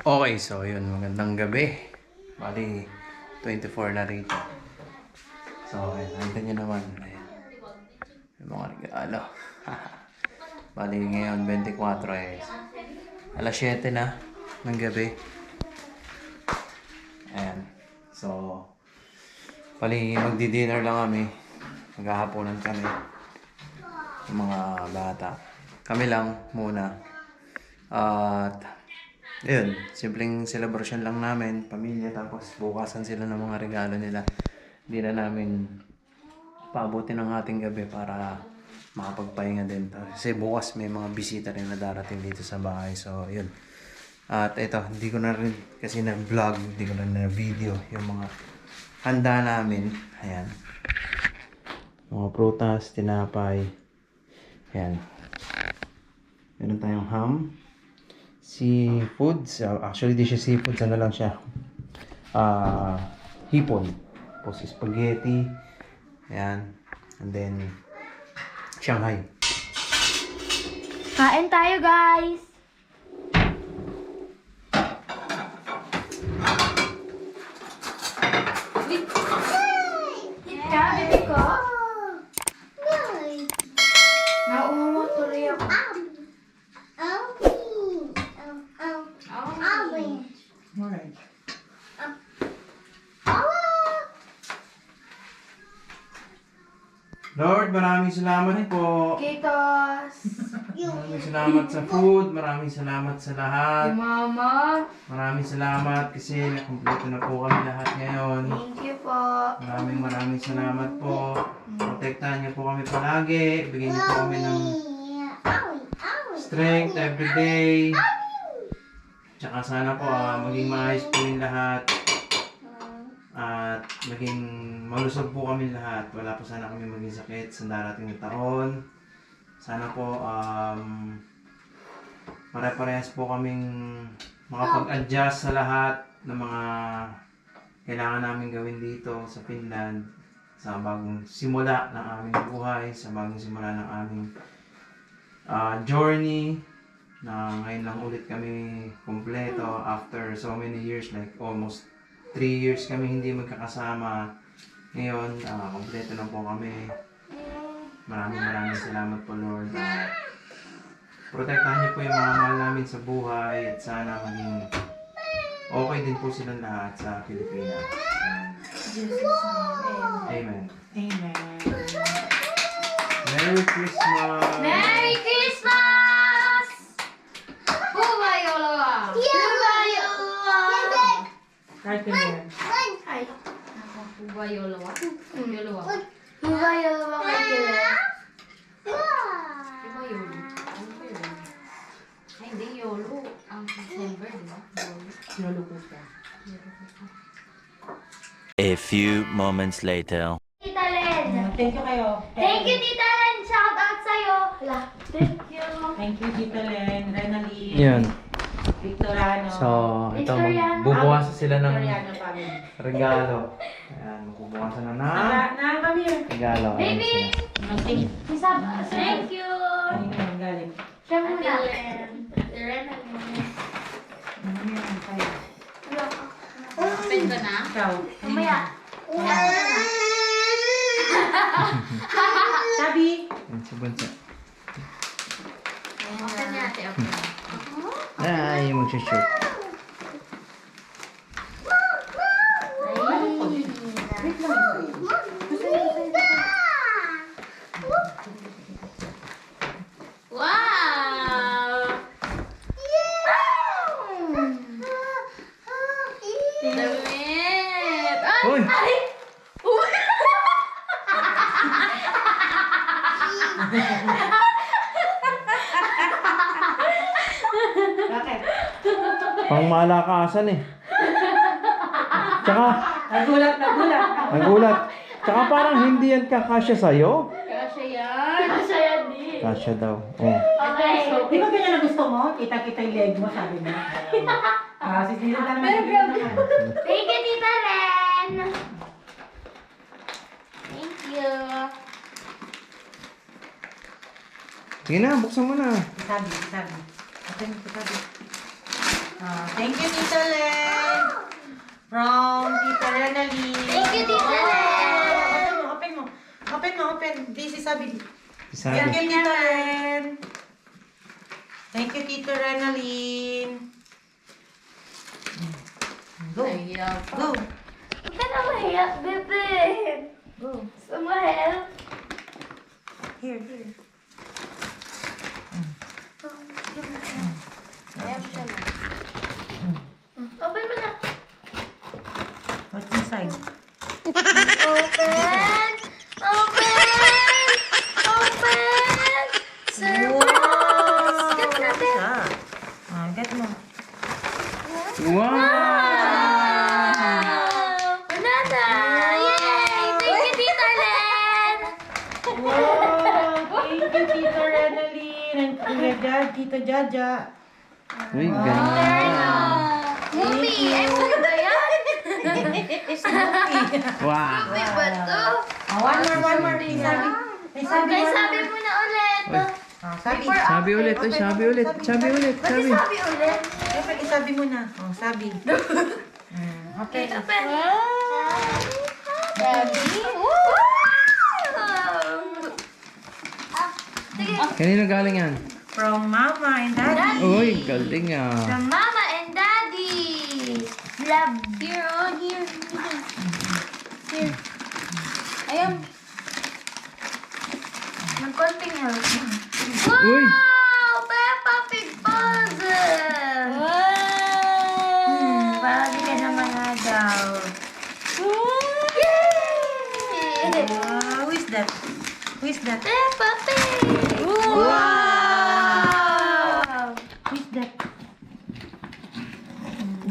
Okay, so yun, magandang gabi. Bali, 24 na rito. So, ayun, nandun nyo naman. Ayan. Yung mga regalo. Bali, ngayon, 24 eh. Alas 7 na ng gabi. Ayan. So, bali, magdi-dinner lang kami. Maghahaponan kami. Yung mga bata. Kami lang muna. At, yun, simpleng celebration lang namin, pamilya, tapos bukasan sila ng mga regalo nila. Hindi na namin paabutin ng ating gabi para makapagpahinga din. Kasi bukas may mga bisita rin na darating dito sa bahay. So, yun. At ito, hindi ko na rin kasi na-vlog, hindi ko na na-video yung mga handa namin. Ayan. Mga prutas, tinapay. Ayan. Meron tayong ham. Seafoods. Uh, actually, di siya seafoods. Ano lang siya? Ah, hipon. Tapos spaghetti. Ayan. And then, Shanghai. Kain tayo, guys! Ka, baby ko? Nauumot tuloy ako. Alright. Lord, maraming salamat po. Kitos! Maraming salamat sa food. Maraming salamat sa lahat. Mama! Maraming salamat kasi nakumpleto na po kami lahat ngayon. Thank you po. Maraming maraming salamat po. Protektahan niyo po kami palagi. Bigyan niyo po kami ng strength every day. Tsaka sana po ah, maging maayos po yung lahat. Maging malusog po kami lahat. Wala po sana kami maging sakit sa darating na taon. Sana po um, pare-parehas po kaming makapag-adjust sa lahat ng mga kailangan namin gawin dito sa Finland sa bagong simula ng aming buhay, sa bagong simula ng aming ah, journey na ngayon lang ulit kami kompleto after so many years like almost 3 years kami hindi magkakasama. Ngayon ah, kompleto na po kami. Maraming maraming salamat po Lord. At protektahan niyo po yung mga mahal namin sa buhay at sana maging okay din po silang lahat sa Pilipinas. Amen. Amen. Merry Christmas! Merry Christmas! Right in there. Ay, Hubayolawa. Yolawa. hubayolawa kay Kile. Di ba yolo? Ano ba yolo? Ay, hindi yolo. Ang December, di ba? Yolo. Ko siya. A few moments later. Tita Len! Thank you kayo. Thank you, Tita Len! Shout out sa'yo! Thank you. Thank you, Tita Len, Renaline, Yan. Victoriano. So, ito, Victoriano. bubuwasan sila ng Victoriano family. regalo. Ayan, bubuwasan na na Na, na, come here. regalo. Ayan Baby! sila. Nothing. Thank you! Kanina yan galing. Siya muna. Ano yan? Tayo. Open ko na. Ikaw. Mamaya. Sabi. Ayan si Bunso. Open natin. Open. Ay, mag-shoot. Wow! Damit! Ay! Uy! Bakit? Pang malakasan eh. Tsaka, Nagulat, nagulat. nagulat. Tsaka parang hindi yan kakasya sa'yo. Kasha yan! Kasha yan din. Kasya daw. Oh. Okay. Di ba ganyan na gusto mo? Kita-kita yung leg mo, sabi mo. Ah, si Tita ka naman. Thank you, Tita Len! Thank you! Sige na, buksan mo na. Sabi, sabi. Sabi, sabi. Ah, thank you, Tita Len. From Tita Renali. Thank you, Tita Len. Open mo, open mo. Open mo, open. This is sabi. Sabi. Thank you, Tita Len. Thank you, Tita Renalyn. Go. Go. Huwag ka na mahiya, bebe. Go. Mo help? Here, here. Siya na. Open mo na. What's inside? Open! Open! Open! Surprise! Get na, Beb. Siya. Ah, get mo. Wow! Banana! Yay! Thank you, Tita Len! Wow! Thank you, Tita Renalyn. And Kuya Jad, Tita Jaja. Uy, ganda. Movie ba yan? Wow! Movie ba to? Ah, one more, one more. May sabi. May sabi. One sabi mo na ulit. Ah, sabi. Sabi ulit, sabi ulit, sabi ulit, Ba't sabi. sabi ulit? Siyempre, isabi mo na. Oh, sabi. Mm, Okay, okay. open. Daddy. Wow! Sige. Kanino galing yan? From Mama and Daddy. Uy, galing ah. From Mama. Love. Here, oh, here. Here. Ayan. Ng konting help. Uy! Wow! Peppa Pig puzzle! Hmm, parang di ka na managaw. Yay! Wow, who is that? Who is that? Peppa Pig! Wow! Who is that?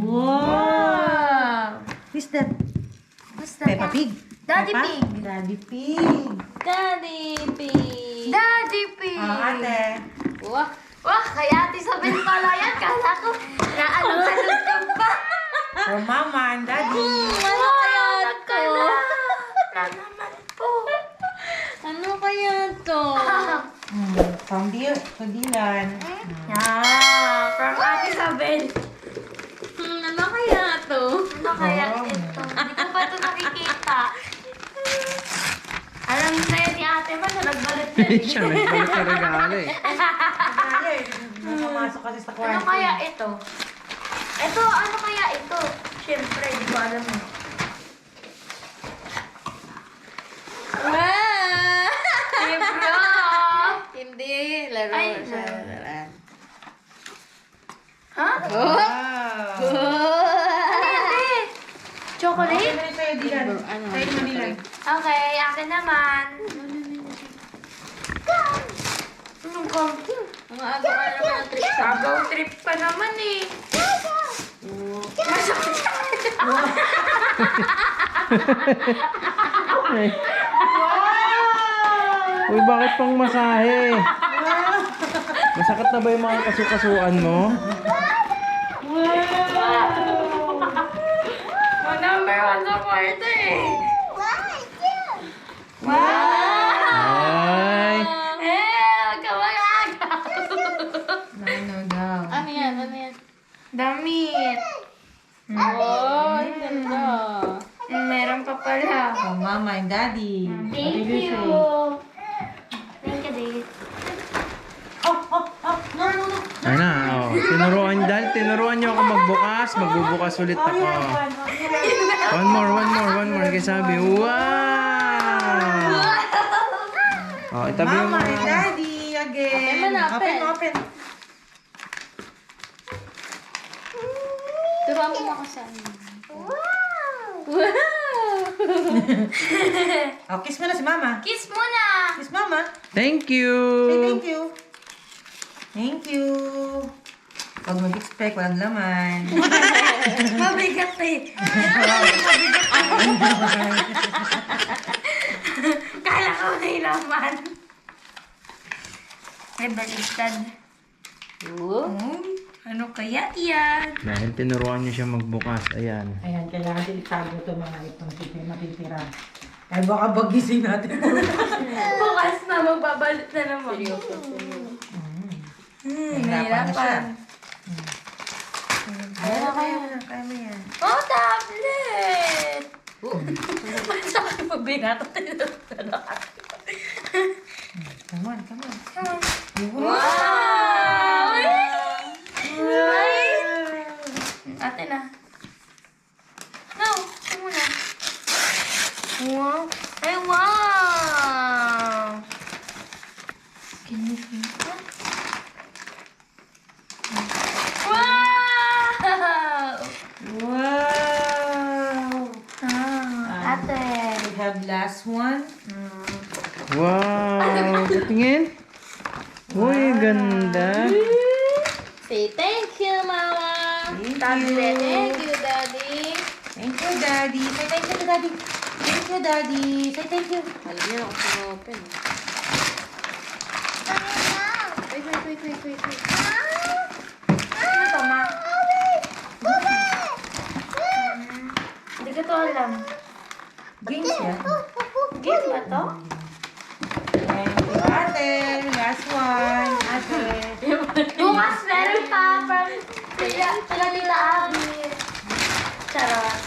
Wow! Who is that? What's that? Peppa Pig. Daddy Peppa? Pig. Daddy Pig. Daddy Pig. Daddy Pig! Ah, ate. Wah. Wah, kaya ate Isabel pala yan. Kala ko, naalog-alog ka pa. From Mama and Daddy. Ano kaya to? Na naman po. Ano kaya to? Mm, from Di from Dylan. Yeah, from Ate Isabel. Hmm, ano kaya to? Ano kaya Oh. ito? Hindi ko pa ito nakikita. Alam na yan ni ate ba na nagbalit na. Siya, nagbalit sa regalo eh. Ay, Pumasok kasi sa Ano kwarto. kaya ito? Ito, ano kaya ito? Siyempre, di ko alam mo. Wow! Hindi, laro Ay, siya. laro. Ha? Wow. Ano yan eh? Chocolate? Ano rin sa'yo, Dylan? Ano? Sa'yo mo, Dylan. Okay, akin naman. Anong konting? Mga agaw ka naman ng trip sa Sabaw trip pa naman eh. Masakit. Uy, bakit pang masahe? Masakit na ba yung mga kasukasuan mo? Oh, number one sa kwarto eh. Ay! Eh, huwag ka mag-agaw. Ano daw? Ano yan? Ano yan? Damit. Oh, ang ganda. Meron pa pala. From Mama and Daddy. What Thank did you. say? Thank you, Dave. Oh, oh, oh, no, no, no. Ay na, oh. Tinuruan dahil tinuruan niyo ako magbukas, magbubukas ulit Oh, ako. One more, one more, one more. Kaya sabi, wow! Oh, itabi yung Mama and. Daddy again. Open mo na, Open, open. open. Turuan mo ako sa ano. Wow! Wow! Oh, kiss mo na si Mama. Kiss muna! Kiss Mama. Thank you! Say thank you. Thank you. Huwag mag-expect, walang laman. Mabigat eh. Kala ko may laman. May baliktad. Oh. Hmm, ano kaya yan? Dahil tinuruan niyo siya magbukas. Ayan. Ayan, kailangan din itago ito mga itong titi matitira. Ay, baka bagising natin. Bukas na, magbabalit na naman. Seryoso, seryoso. Hmm, Nahirapan na nahirapan. Kaya mo na, kaya mo yan. Oh, tablet! Saan mo binato? Come on, come on. Wow! Ate na. No, ito muna. Wow. Ay, wow! Can you feel that? Wow! Wow! Ah, ate. We have last one. Wow! Patingin. Uy, ganda. Say thank you, Mama. Thank Tablet. Thank you. you, Daddy. Thank you, Daddy. Say thank you to Daddy. Thank you, Daddy. Say thank you. Alam niyo ako sa open. Wait, wait, wait, wait, wait, wait. Ano to, ma? Hindi ko to alam. Games yan. Game ba to? Thank you, ate. Last one. Ate. Bukas meron pa from sila, sila nila Abby. Charot.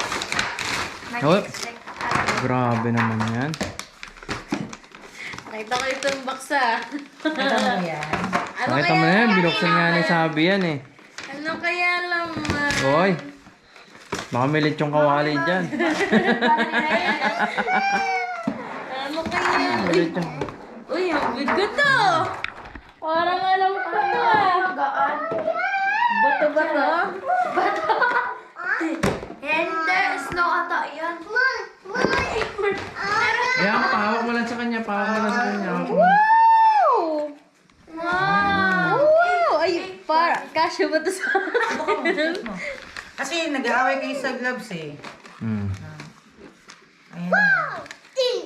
Nag-expect ako. Grabe naman yan. Nakita ko itong baksa. Ito mo yan. Ano Nakita mo na yan, binuksan nga ni Sabi yan eh. Ano kaya laman? Hoy! Baka may lechong kawali dyan. Ano Uy, ang bigot to. Parang alam ko to ah. Gaan. Bato ba to? Hindi, snow ata yan. Ayan, pahawak mo lang sa kanya, pahawak mo lang sa kanya. Wow! Wow! Ay, para, kasya ba to sa Kasi nag-aaway kayo sa gloves eh. Hmm. Ayan na.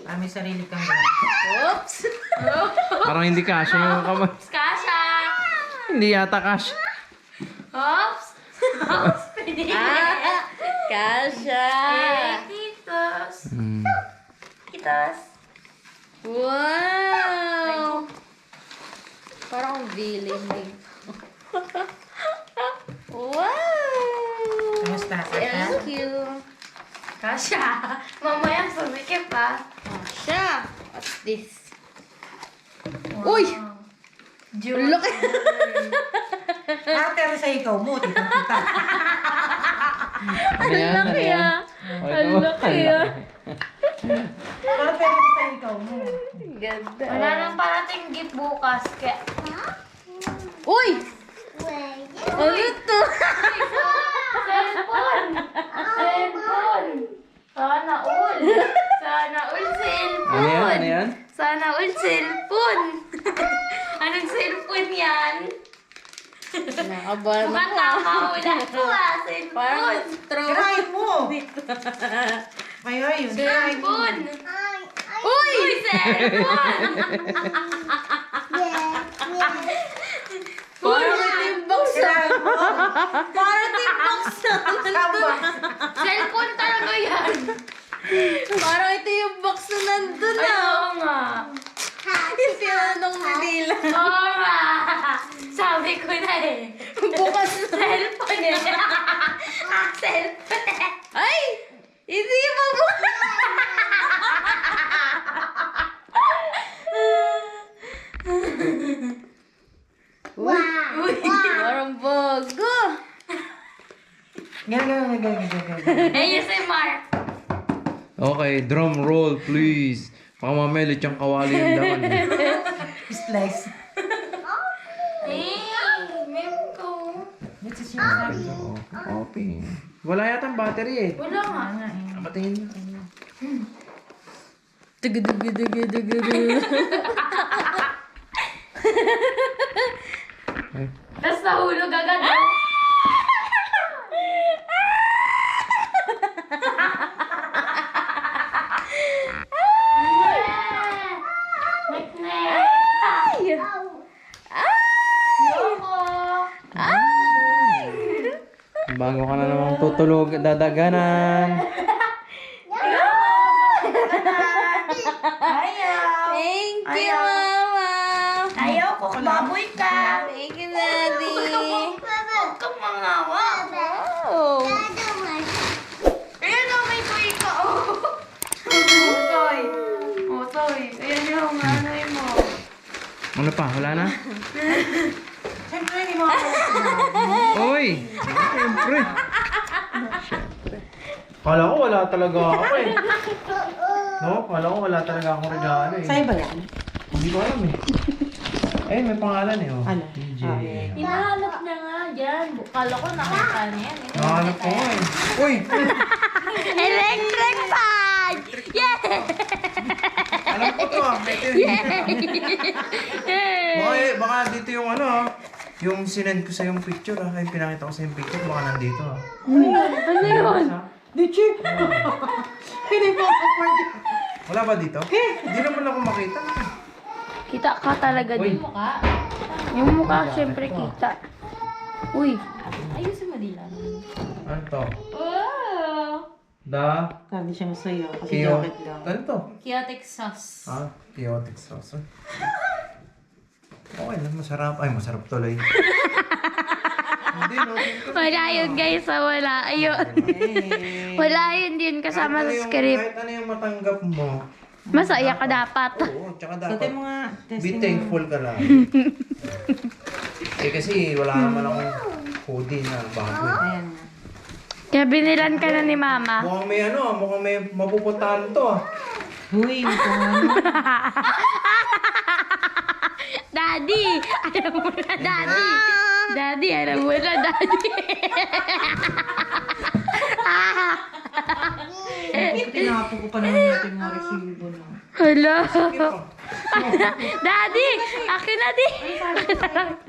Ah, may sarili kang gloves. Oops! Parang hindi kasha yung kamay. Kasha! Hindi yata kasha. Hops! Hops! Pwede. ah, kasya! Eh, titos. Hmm. Titos. Wow! Parang villain din. wow! Kamusta? Thank you. Kasha! Mamaya sumikip pa. Kasya! What's this? Uy! June. Look! Ate, ano sa ikaw mo? Ano yan? Ano laki ah. Oh, Ang laki Ang ah. Ano pwede ko sa ikaw mo? Ganda. Wala nang parating gift bukas. Kaya... Uy! Ano to? Cellphone! Cellphone! Sana all! Sana all cellphone! Ano yan? Ano yan? Sana all cellphone! Anong cellphone yan? Ako ah. kakahula ko ah, cellphone! Kirahin mo! Kayo yun. Kirahin mo. Cellphone! Uy! Uy, cellphone! Parang ah. Kirahin mo. Parang ah. Samba. cellphone talaga yan! Parang ito yung box na nandun Ay, ah. oo nga! Yung tinanong ni Dila. Oo nga! Sabi ko na eh. Bukas na. Cellphone eh. ah, cellphone eh. Ay! Hindi pa bukas. Uy! Parang bago. Ganyan, ganyan, ganyan, ganyan. ASMR. Okay, drum roll please. Baka mamaya lechong kawali yung laman. Slice. Eh, meron ko. Your sabi. Oo, okay. Wala yata ang battery eh. Wala nga. nga eh. Patingin mo. Tugudugudugudugudu. Tapos nahulog agad. Ay! Bago ka na namang tutulog, dadaganan. Ayaw! Thank you, Ayaw. Mama! Ayaw ko, baboy ka! Thank you, Daddy! Huwag kang mangawa! Wow! Ayan o, may toy ka! Oh! Oh! Oh, toy! Ayan yung ano mo. Ano pa? Wala na? Siyempre, mo ako Uy! Siyempre. Kala ko wala talaga ako eh. No? Kala ko wala talaga akong regalo eh. Sa'yo ba yan? Hindi ko alam eh. Eh, may pangalan eh. Oh. Ano? DJ. Ah, yeah. Hinahanap niya nga dyan. Kala ko nakita niya yan. eh. Nakahanap ko nga eh. Uy! Electric fan! Yeah! Alam ko to ah. Yun. Baka, eh, baka dito yung ano ah. Yung sinend ko sa yung picture ah. Ay, pinakita ko sa yung picture. Baka nandito ah. Ano yun? Di chip. Hindi mo ako afford. Wala ba dito? Hindi naman ako makita. Kita ka talaga Uy. din. Mukha. Yung mukha, syempre kita. Uy. Ayusin mo din lang. Ano to? Wow! Da? Sabi siya sa'yo kasi Kio. jacket lang. Ano to? Chaotic sauce. Ah, chaotic sauce. Okay lang, masarap. Ay, masarap tuloy. Hindi, no? Wala yun guys, ah, wala. Ayun. wala yun din kasama ano sa yung- script. Kahit ano yung matanggap mo. Masaya ka dapat. Oo, tsaka Sabi dapat mo nga, be testing mo. thankful ka lang. eh kasi wala naman akong hoodie na bago. Ayan nga. Kaya binilan ka na ni mama. Mukhang may ano, ah, mukhang may mapupuntahan to ah. Uy, ito ano. Daddy! Alam mo na, Daddy! Daddy, alam mo na, Daddy! Tinapo ko pa naman natin mga resibo na. Hala! Daddy! Akin na, di!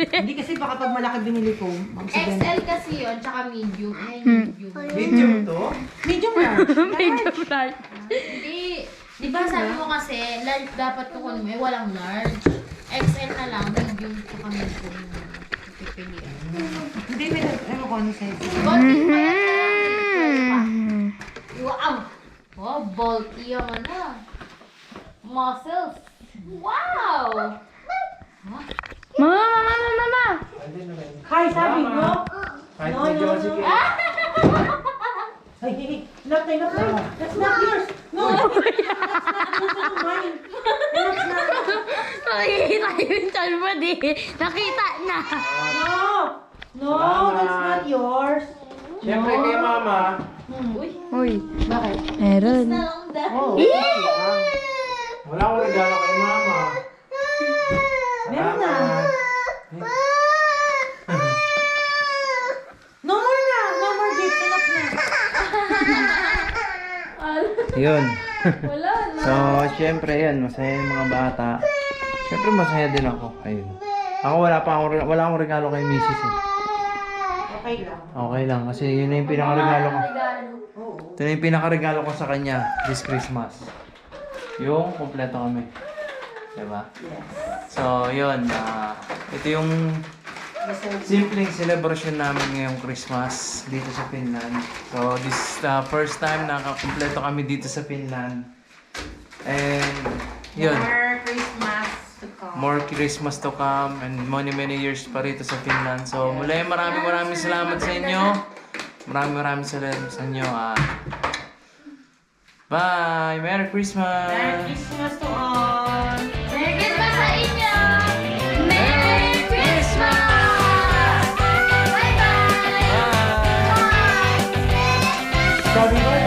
Hindi kasi baka pag malaki binili ko. XL kasi yun, tsaka medium. Eh, medium. Medium to? Medium large. Medyo large. Hindi. Di ba sabi mo kasi, large dapat kukunin mo, eh, walang large. XL na lang, medium tsaka medium. Pipiliin. Hindi, may ano ko ano size. Bulky pa yan. ah. Wow! Wow, bulky yung ano. Muscles. Wow! Mama, mama, mama, mama! Hi, sabi mo. No, medyo no, Ay, hey, hey, not na, not na. That's not yours. No, that's not mine. That's not. Nakikita yung chan mo, di. Nakita na. No. No, that's not yours. Siyempre kay mama. Uy, bakit? Meron. Oh, Wala akong regalo kay mama. Meron na. Salamat. No more na. No more gifts. Enough na. Yun. Wala na. So, syempre yan, masaya yung mga bata. Syempre masaya din ako. Ayun. Ako wala pa akong, wala akong regalo kay Mrs. Eh. Okay lang. Okay lang, kasi yun na yung pinakaregalo ko. Ito na yung pinakaregalo ko sa kanya this Christmas. Yung kompleto kami. Diba? Yes. So, yun. ah, ito yung simpleng celebration namin ngayong Christmas dito sa Finland. So, this is the first time na nakakompleto kami dito sa Finland. And, yun. More Christmas to come. More Christmas to come and many many years pa rito sa Finland. So, muli maraming maraming salamat sa inyo. Maraming maraming salamat sa inyo. at bye! Merry Christmas! Merry Christmas to all. Christmas! Bye-bye! Bye! Sabi ko